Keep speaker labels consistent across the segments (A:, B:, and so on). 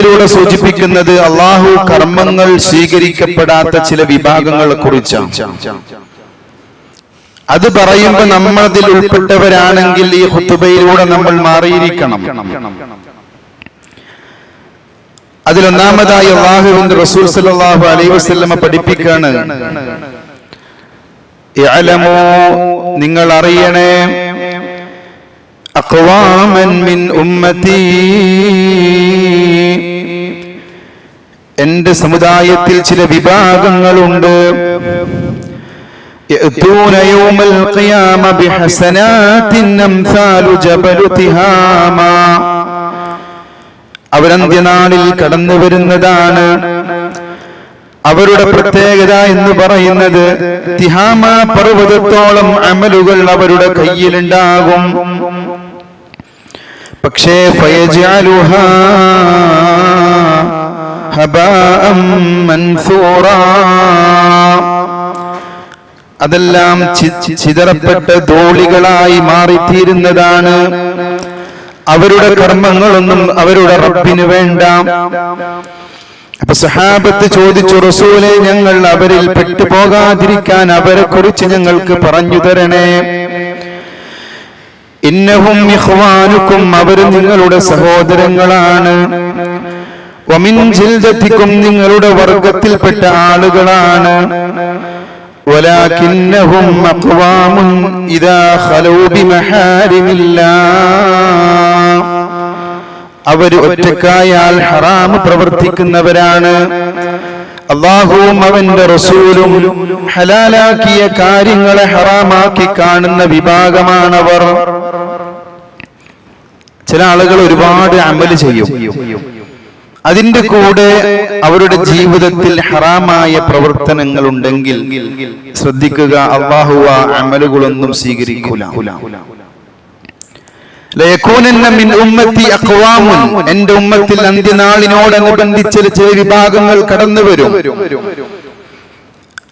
A: ഇതിലൂടെ സൂചിപ്പിക്കുന്നത് അള്ളാഹു കർമ്മങ്ങൾ സ്വീകരിക്കപ്പെടാത്ത ചില വിഭാഗങ്ങളെ കുറിച്ചാണ്. അത് പറയുമ്പോൾ നമ്മൾ അതിൽ ഉൾപ്പെട്ടവരാണെങ്കിൽ ഈ ഹുത്തുബയിലൂടെ നമ്മൾ മാറിയിരിക്കണം. അതിലൊന്നാമതായി അള്ളാഹുവിന്റെ റസൂൽ സല്ലല്ലാഹു അലൈഹി വസ്ലമ പഠിപ്പിക്കാണ് നിങ്ങൾ അറിയണേ അഖ്വാമൻ മിൻ ഉമ്മത്തി എന്റെ സമുദായത്തിൽ ചില വിഭാഗങ്ങളുണ്ട് يأتون يوم القيامة بحسنات أمثال جبل تهاما അവരന്ത്യനാളിൽ കടന്നു വരുന്നതാണ് അവരുടെ പ്രത്യേകത എന്ന് പറയുന്നത് തിഹാമ പർവ്വതത്തോളം അമലുകൾ അവരുടെ കയ്യിലുണ്ടാകും പക്ഷേ അതെല്ലാം ചിതറപ്പെട്ട ധോളികളായി മാറിത്തീരുന്നതാണ്. അവരുടെ കർമ്മങ്ങളൊന്നും അവരുടെ റബ്ബിന് വേണ്ട. അപ്പൊ സഹാബത്ത് ചോദിച്ചു റസൂലെ ഞങ്ങൾ അവരിൽ പെട്ടുപോകാതിരിക്കാൻ അവരെ കുറിച്ച് ഞങ്ങൾക്ക് പറഞ്ഞു തരണേ. ഇന്നഹും ഇഖ്വാനുക്കും അവർ നിങ്ങളുടെ സഹോദരങ്ങളാണ് വമിൻ ജിൽദത്തിക്കും നിങ്ങളുടെ വർഗത്തിൽപ്പെട്ട ആളുകളാണ് ولكنهم أقوام إذا خلوا بمحارم الله അവർ ഒറ്റക്കായാൽ ഹറാമ് പ്രവർത്തിക്കുന്നവരാണ് അള്ളാഹുവും അവന്റെ റസൂലും ഹലാലാക്കിയ കാര്യങ്ങളെ ഹറാമാക്കി കാണുന്ന വിഭാഗമാണവർ. ചില ആളുകൾ ഒരുപാട് അമൽ ചെയ്യും. അതിന്റെ കൂടെ അവരുടെ ജീവിതത്തിൽ ഹറാമായ പ്രവർത്തനങ്ങൾ ഉണ്ടെങ്കിൽ ശ്രദ്ധിക്കുക അള്ളാഹുവ അമലുകളൊന്നും സ്വീകരിക്കൂല ലയകൂനന്ന മിൻ ഉമ്മത്തി അഖ്വാമുൻ എന്റെ ഉമ്മത്തിൽ അന്ത്യനാളിനോടനുബന്ധിച്ച് ചില വിഭാഗങ്ങൾ കടന്നു വരും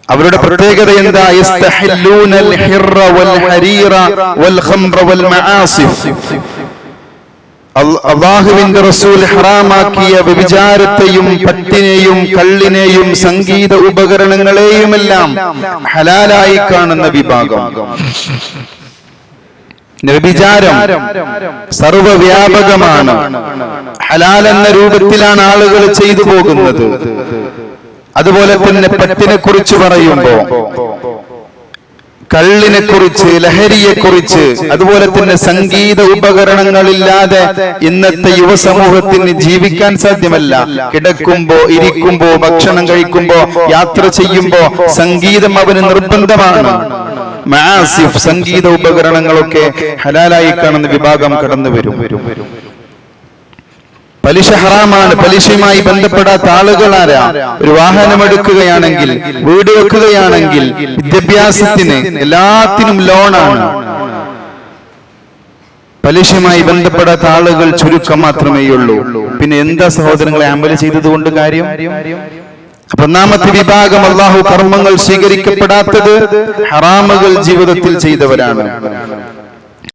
A: അവരുടെ പ്രത്യേകത എന്താ? അള്ളാഹുവിന്റെ റസൂൽ ഹറാമാക്കിയ വ്യഭിചാരത്തെയും പട്ടിനെയും കള്ളിനെയും സംഗീത ഉപകരണങ്ങളെയുമെല്ലാം ഹലാലായി കാണുന്ന വിഭാഗം. വ്യഭിചാരം സർവവ്യാപകമാണ്. ഹലാൽ എന്ന രൂപത്തിലാണ് ആളുകൾ ചെയ്തു പോകുന്നത്. അതുപോലെ തന്നെ പെട്ടിനെ കുറിച്ച് പറയുമ്പോ കള്ളിനെ കുറിച്ച് ലഹരിയെ കുറിച്ച് അതുപോലെ തന്നെ സംഗീത ഉപകരണങ്ങളില്ലാതെ ഇന്നത്തെ യുവസമൂഹത്തിന് ജീവിക്കാൻ സാധ്യമല്ല. കിടക്കുമ്പോ ഇരിക്കുമ്പോ ഭക്ഷണം കഴിക്കുമ്പോ യാത്ര ചെയ്യുമ്പോ സംഗീതം അവന് നിർബന്ധമാണ്. മാസിഫ് സംഗീത ഉപകരണങ്ങളൊക്കെ ഹലാലായി കാണുന്ന വിഭാഗം കടന്നു വരും പലിശ ഹറാമാണ്. പലിശയുമായി ബന്ധപ്പെടാത്ത ആളുകൾ ആരാ? ഒരു വാഹനം എടുക്കുകയാണെങ്കിൽ വീട് വെക്കുകയാണെങ്കിൽ വിദ്യാഭ്യാസത്തിന് എല്ലാത്തിനും ലോണാണ്. പലിശയുമായി ബന്ധപ്പെടാത്ത ആളുകൾ ചുരുക്കം മാത്രമേ ഉള്ളൂ. പിന്നെ എന്താ സഹോദരങ്ങളെ അമൽ ചെയ്തതുകൊണ്ട് കാര്യം? അപ്പൊ ഒന്നാമത്തെ വിഭാഗം അള്ളാഹു കർമ്മങ്ങൾ സ്വീകരിക്കപ്പെടാത്തത് ഹറാമുകൾ ജീവിതത്തിൽ ചെയ്തവരാണ്.